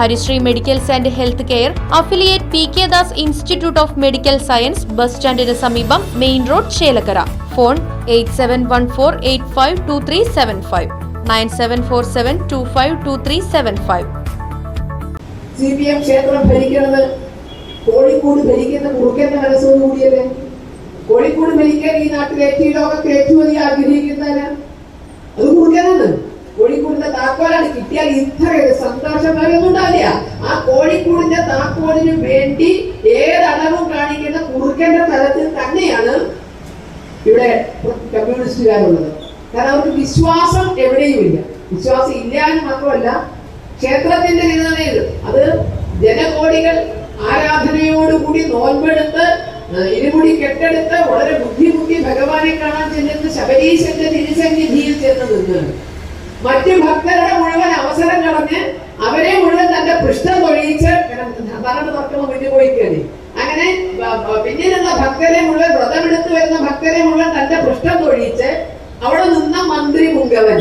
Harisree medicals and health care affiliate P K Das institute of medical science bus സ്റ്റാൻഡിന് സമീപം main road Chelakkara. Phone eight seven one four eight five two three seven five. Nine seven four seven two five two three seven five. Kozhikode ഭരിക്കുന്ന ഈ നാട്ടിൽ ഏറ്റവും ലോകത്ത് ഏറ്റവും അധികം താക്കോലാണ് കിട്ടിയാൽ ഇത്ര ഒരു സന്തോഷം ഉണ്ടാവില്ല ആ കോഴിക്കൂടിന്റെ താക്കോലിന് വേണ്ടി ഏതളവും കാണിക്കുന്ന കുറുക്കന്റെ തലത്തിൽ തന്നെയാണ് ഇവിടെ കമ്മ്യൂണിസ്റ്റുകാരുള്ളത്. കാരണം അവർക്ക് വിശ്വാസം എവിടെയുമില്ല. വിശ്വാസം ഇല്ല എന്ന് മാത്രമല്ല ക്ഷേത്രത്തിന്റെ നിലനിൽ അത് ജനകോടികൾ ആരാധനയോടുകൂടി നോൻപെടുത്ത് ഇരുമുടി കെട്ടെടുത്ത് വളരെ ബുദ്ധിമുട്ടി ഭഗവാനെ കാണാൻ ചെന്നിരുന്ന ശബരീശന്റെ തിരുസന്നിധിയിൽ ചെന്ന് നിന്ന് മറ്റു ഭക്തരുടെ മുഴുവൻ അവസരം കളഞ്ഞ് അവരെ മുഴുവൻ തന്റെ പൃഷ്ഠം തൊഴിയിച്ച് സാധാരണ തുറക്കുമ്പോൾ മുന്നിൽ അങ്ങനെ പിന്നീടുള്ള ഭക്തരെ മുഴുവൻ വ്രതമെടുത്ത് വരുന്ന ഭക്തരെ മുഴുവൻ തന്റെ പൃഷ്ഠം തൊഴിയിച്ച് അവിടെ നിന്ന മന്ത്രി മുങ്കവൻ.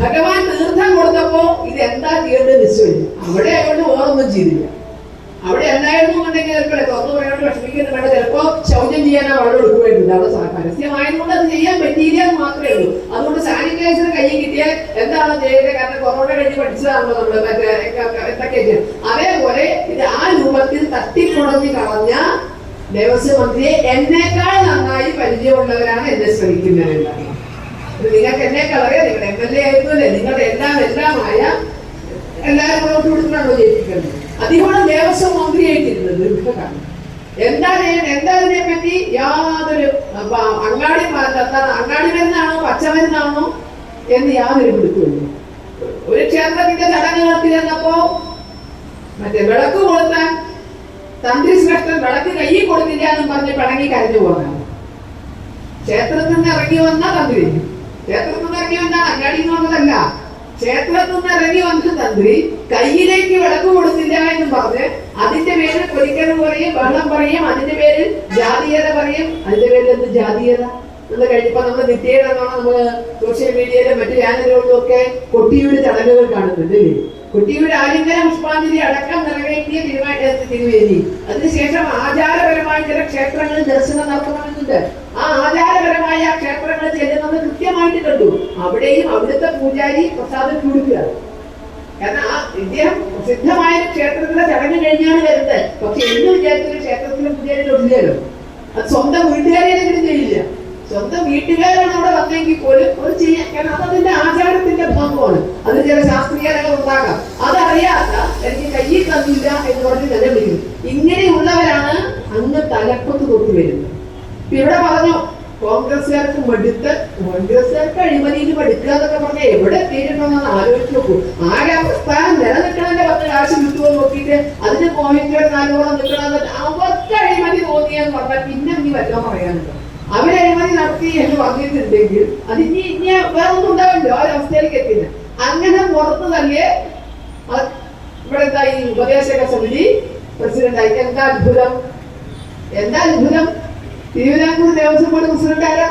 ഭഗവാൻ തീർത്ഥം കൊടുത്തപ്പോ ഇത് എന്താ ചെയ്യേണ്ടത് നിശ്ചയിച്ചു അവിടെ ഓർമ്മ ചെയ്തില്ല. അവിടെ എല്ലായിരുന്നു എന്നുണ്ടെങ്കിൽ ചിലപ്പോൾ തുറന്നു പറയാനോട് വിഷമിക്കുന്നത് വേണ്ട ചിലപ്പോ ശൗചം ചെയ്യാനാ വെള്ളം എടുക്കുമായിരുന്നില്ല അവിടെ പരസ്യമായതുകൊണ്ട് അത് ചെയ്യാൻ പറ്റിയില്ല എന്ന് മാത്രമേ ഉള്ളൂ. അതുകൊണ്ട് സാനിറ്റൈസർ കയ്യിൽ കിട്ടിയാൽ എന്താണോ ചെയ്യേണ്ടത് കാരണം കൊറോണ കഴിഞ്ഞ് പഠിച്ചതാണല്ലോ നമ്മൾ മറ്റേ എന്തൊക്കെ അതേപോലെ ഇത് ആ രൂപത്തിൽ തട്ടിക്കുടഞ്ഞ് കളഞ്ഞ ദേവസ്വം മന്ത്രിയെ എന്നേക്കാൾ നന്നായി പരിചയമുള്ളവരാണ് എന്നെ ശ്രമിക്കുന്നത് എന്നാണ് നിങ്ങൾക്ക് എന്നെ അറിയാം. നിങ്ങളുടെ എം എൽ എ ആയിരുന്നു അല്ലേ നിങ്ങളുടെ എല്ലാം എല്ലാമായ എല്ലാവരും മുന്നോട്ട് കൊടുത്തിട്ടാണോ ജയിപ്പിക്കുന്നത്? അദ്ദേഹമാണ് ദേവസ്വം മന്ത്രിയായിട്ടിരുന്നത് ദീർഘകാലം എന്താ ഞാൻ എന്താ ഇതിനെ പറ്റി? യാതൊരു അങ്ങാടി അങ്ങാടി എന്നാണോ പച്ചമരുന്നാണോ എന്ന് യാതൊരു പിടുത്തമില്ല ഒരു ക്ഷേത്രത്തിന്റെ ചടങ്ങുകൾക്ക് ചെന്നപ്പോ മറ്റേ വിളക്ക് കൊളുത്താൻ തന്ത്രി ശ്രേഷ്ഠൻ വിളക്ക് കയ്യിൽ കൊടുത്തില്ല എന്നും പറഞ്ഞ് പിണങ്ങി കരഞ്ഞു പോകാനാണ് ക്ഷേത്രത്തിൽ നിന്ന് ഇറങ്ങി വന്ന തന്ത്രി. ക്ഷേത്രത്തിൽ നിന്ന് ഇറങ്ങി വന്ന അങ്ങാടി വന്നതല്ല. ക്ഷേത്രത്തിൽ നിന്ന് ഇറങ്ങി വന്ന തന്ത്രി കയ്യിലേക്ക് വിളക്ക് കൊടുത്തില്ല എന്ന് പറഞ്ഞ് അതിന്റെ പേരിൽ പൊരിക്കൽ പറയും വെള്ളം പറയും അതിന്റെ പേരിൽ ജാതീയത പറയും. അതിന്റെ പേരിൽ എന്ത് ജാതീയത? എന്ന് കഴിഞ്ഞപ്പോ നമ്മൾ നിത്യേടെ നമ്മൾ സോഷ്യൽ മീഡിയയിലും മറ്റു ചാനലുകളിലും ഒക്കെ കൊട്ടിയൂര് ചടങ്ങുകൾ കാണുന്നുണ്ട് കുട്ടിയുടെ ആലിംഗന പുഷ്പാഞ്ജലി അടക്കം നിറവേറ്റിയ തിരുവാ- തിരുവേദി അതിനുശേഷം ആചാരപരമായ ചില ക്ഷേത്രങ്ങളിൽ ദർശനം നടത്തണമെന്നുണ്ട് ആ ആചാരപരമായ ക്ഷേത്രങ്ങൾ ചെല്ലുന്നത് കൃത്യമായിട്ട് കണ്ടു. അവിടെയും അവിടുത്തെ പൂജാരി പ്രസാദം കൊടുക്കുക. കാരണം ആ ഇദ്ദേഹം പ്രസിദ്ധമായ ക്ഷേത്രത്തിലെ ചടങ്ങ് കഴിഞ്ഞാണ് വരുന്നത്. പക്ഷെ എന്ന് വിചാരിച്ചൊരു ക്ഷേത്രത്തിലെ പൂജാരി തൊഴിലല്ലോ അത് സ്വന്തം വീട്ടുകാരെ ചെയ്യില്ല. സ്വന്തം വീട്ടുകാരാണ് അവിടെ വന്നെങ്കിൽ പോലും അത് ചെയ്യാൻ കാരണം അതതിന്റെ ആചാരത്തിന്റെ ഭാഗമാണ്. അത് ചില ശാസ്ത്രീയതകൾ ഉണ്ടാകാം അതറിയാത്ത എനിക്ക് കയ്യിൽ തന്നില്ല എന്ന് പറഞ്ഞ് തന്നെ വിളിക്കും ഇങ്ങനെയുള്ളവരാണ് അങ്ങ് തലപ്പത്ത് തൊട്ട് വരുന്നത്. ഇവിടെ പറഞ്ഞു കോൺഗ്രസ്സുകാർക്ക് മടുത്ത് കോൺഗ്രസ്സുകാർക്ക് അഴിമതിയിൽ മടുക്കുക എന്നൊക്കെ പറഞ്ഞാൽ എവിടെ എത്തിയിട്ടുണ്ടെന്ന് ആലോചിച്ച് നോക്കൂ. ആകെ ആ പ്രസ്ഥാനം നിലനിൽക്കണതിന്റെ പത്ത് കാശ് കിട്ടുമോ നോക്കിയിട്ട് അതിന് പോയിന്റ് നാലോളം നിൽക്കണമെന്ന് അവർക്ക് അഴിമതി തോന്നിയെന്ന് പറഞ്ഞാൽ പിന്നെ നീ വല്ലതും പറയാനുണ്ടോ? അവർ അഴിമതി നടത്തി എന്ന് പറഞ്ഞിട്ടുണ്ടെങ്കിൽ അത് ഇനി വേറെ ഒന്നും ഉണ്ടാവില്ലോ ആ അവസ്ഥയിലേക്ക് എത്തില്ല. അങ്ങനെ പുറത്ത് തന്നെ ഇവിടെ എന്താ ഈ ഉപദേശക സമിതി പ്രസിഡന്റ് ആയി എന്താ അത്ഭുതം? എന്താ അത്ഭുതം? തിരുവിതാംകൂർ ദേവസ്വം ബോർഡ് പ്രസിഡന്റ് ആരാ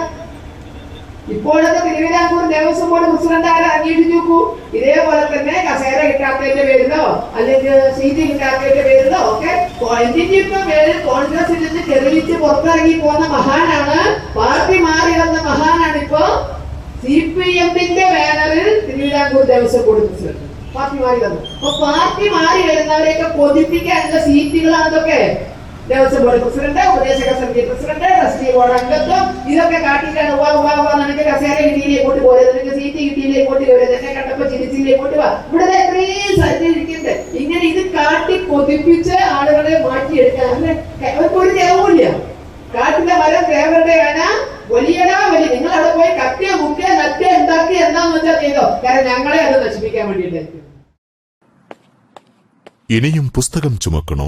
ഇപ്പോഴത്തെ തിരുവിതാംകൂർ ദേവസ്വം ബോർഡ് പ്രസിഡന്റായ അന്വേഷിച്ച് നോക്കൂ ഇതേപോലെ തന്നെ കസേര കിട്ടാത്തതിന്റെ പേരിലോ അല്ലെങ്കിൽ സീറ്റ് കിട്ടാത്തതിന്റെ പേരിലോ ഒക്കെ എന്തിന്റെ പേരിൽ കോൺഗ്രസിൽ നിന്ന് തെളിയിച്ച് പുറത്തിറങ്ങി പോകുന്ന മഹാനാണ് പാർട്ടി മാറി വന്ന മഹാനാണ് ഇപ്പോ സി പി എമ്മിന്റെ ബാനറിൽ Thiruvithamkoor Devaswom board president. Party മാറി വന്നു അപ്പൊ പാർട്ടി മാറി വരുന്നവരെയൊക്കെ കൊതിപ്പിക്കാനുള്ള സീറ്റുകളാണ് ഇതൊക്കെ. ദേവസ്വം ബോർഡ് പ്രസിഡന്റ് ഉപദേശക സമിതി പ്രസിഡന്റ് ട്രസ്റ്റി ബോർഡ് അംഗത്വം. ഇതൊക്കെ കാട്ടിയിട്ടാണ് വാ വാ വാ നിനക്ക് കസേര കിട്ടിയില്ലേ കൂട്ടി പോലെ നിനക്ക് സീറ്റ് കിട്ടിയില്ലേ കൂട്ടി പോലെ നിന്നെ കണ്ടപ്പോ ചിരിച്ചില്ലേ കൂട്ടി വാ. ഇവിടെ എത്രയും സജ്ജീകരിക്കുന്നത് ഇങ്ങനെ ഇത് കാട്ടി കൊതിപ്പിച്ച് ആളുകളെ മാറ്റിയെടുക്കാൻ അവർക്ക് ഒരു ദേവമില്ല കാട്ടിലെ മരം ദേവരുടെ ആന വലിയടാ വലിയ. നിങ്ങൾ അവിടെ പോയി കത്തിയ മുക്കിയ നത്തിയ ഉണ്ടാക്കി എന്താന്ന് വെച്ചാൽ ചെയ്തോ. കാരണം ഞങ്ങളെ അത് നശിപ്പിക്കാൻ വേണ്ടിയിട്ട്. ഇനിയും പുസ്തകം ചുമക്കണോ?